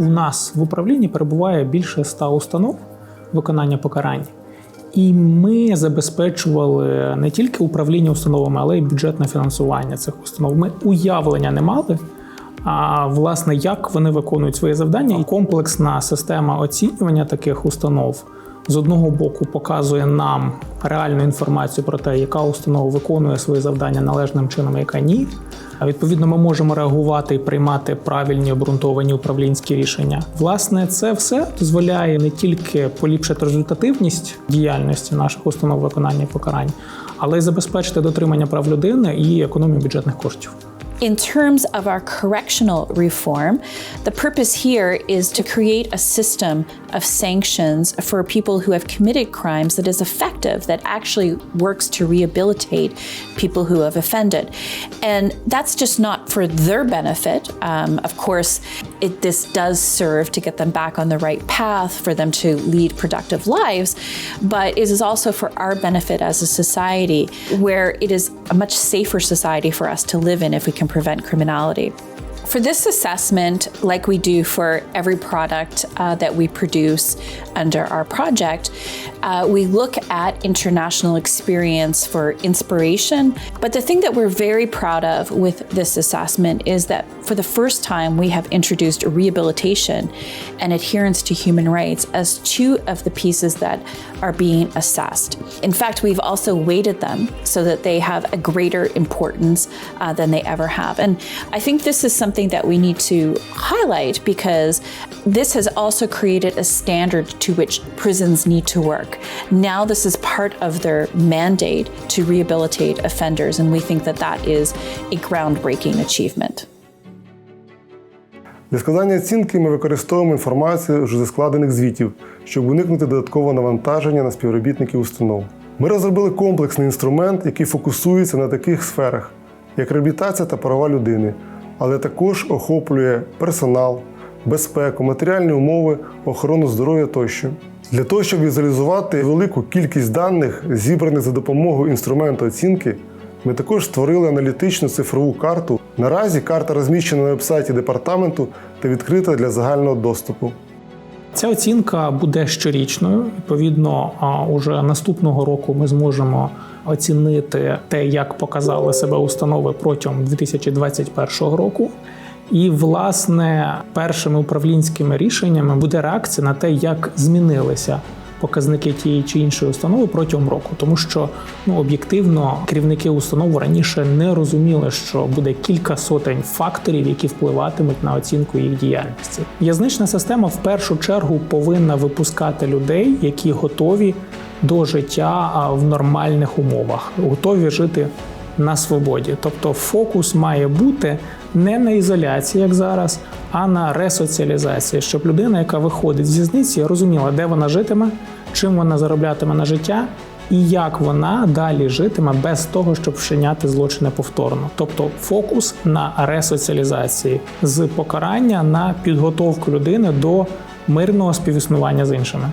у нас в управлінні перебуває більше ста установ виконання покарань. І ми забезпечували не тільки управління установами, але й бюджетне фінансування цих установ. Ми уявлення не мали. А власне, як вони виконують своє завдання, і комплексна система оцінювання таких установ з одного боку показує нам реальну інформацію про те, яка установа виконує свої завдання належним чином, яка ні. А відповідно, ми можемо реагувати і приймати правильні обґрунтовані управлінські рішення. Власне, це все дозволяє не тільки поліпшити результативність діяльності наших установ виконання покарань, але й забезпечити дотримання прав людини і економію бюджетних коштів. In terms of our correctional reform, the purpose here is to create a system of sanctions for people who have committed crimes that is effective, that actually works to rehabilitate people who have offended. And that's just not for their benefit. Um, of course, it, this does serve to get them back on the right path, for them to lead productive lives, but it is also for our benefit as a society, where it is a much safer society for us to live in if we can prevent criminality. For this assessment, like we do for every product uh, that we produce under our project, uh, we look at international experience for inspiration. But the thing that we're very proud of with this assessment is that for the first time, we have introduced rehabilitation and adherence to human rights as two of the pieces that are being assessed. In fact, we've also weighted them so that they have a greater importance uh, than they ever have. And I think this is something that we need to highlight because this has also created a standard to which prisons need to work. Now, this is part of their mandate to rehabilitate offenders, and we think that that is a groundbreaking achievement. Для складання оцінки ми використовуємо інформацію вже зі складених звітів, щоб уникнути додаткового навантаження на співробітників установ. Ми розробили комплексний інструмент, який фокусується на таких сферах, як реабілітація та права людини, але також охоплює персонал, безпеку, матеріальні умови, охорону здоров'я тощо. Для того, щоб візуалізувати велику кількість даних, зібраних за допомогою інструменту оцінки, ми також створили аналітичну цифрову карту. Наразі карта розміщена на вебсайті департаменту та відкрита для загального доступу. Ця оцінка буде щорічною. Відповідно, уже наступного року ми зможемо оцінити те, як показали себе установи протягом 2021 року. І, власне, першими управлінськими рішеннями буде реакція на те, як змінилися показники тієї чи іншої установи протягом року, тому що ну об'єктивно керівники установ раніше не розуміли, що буде кілька сотень факторів, які впливатимуть на оцінку їх діяльності. Язична система в першу чергу повинна випускати людей, які готові до життя в нормальних умовах, готові жити на свободі. Тобто фокус має бути не на ізоляції, як зараз, а на ресоціалізації, щоб людина, яка виходить з в'язниці, розуміла, де вона житиме, чим вона зароблятиме на життя. І як вона далі житиме без того, щоб вчиняти злочини повторно, тобто фокус на ресоціалізації з покарання на підготовку людини до мирного співіснування з іншими.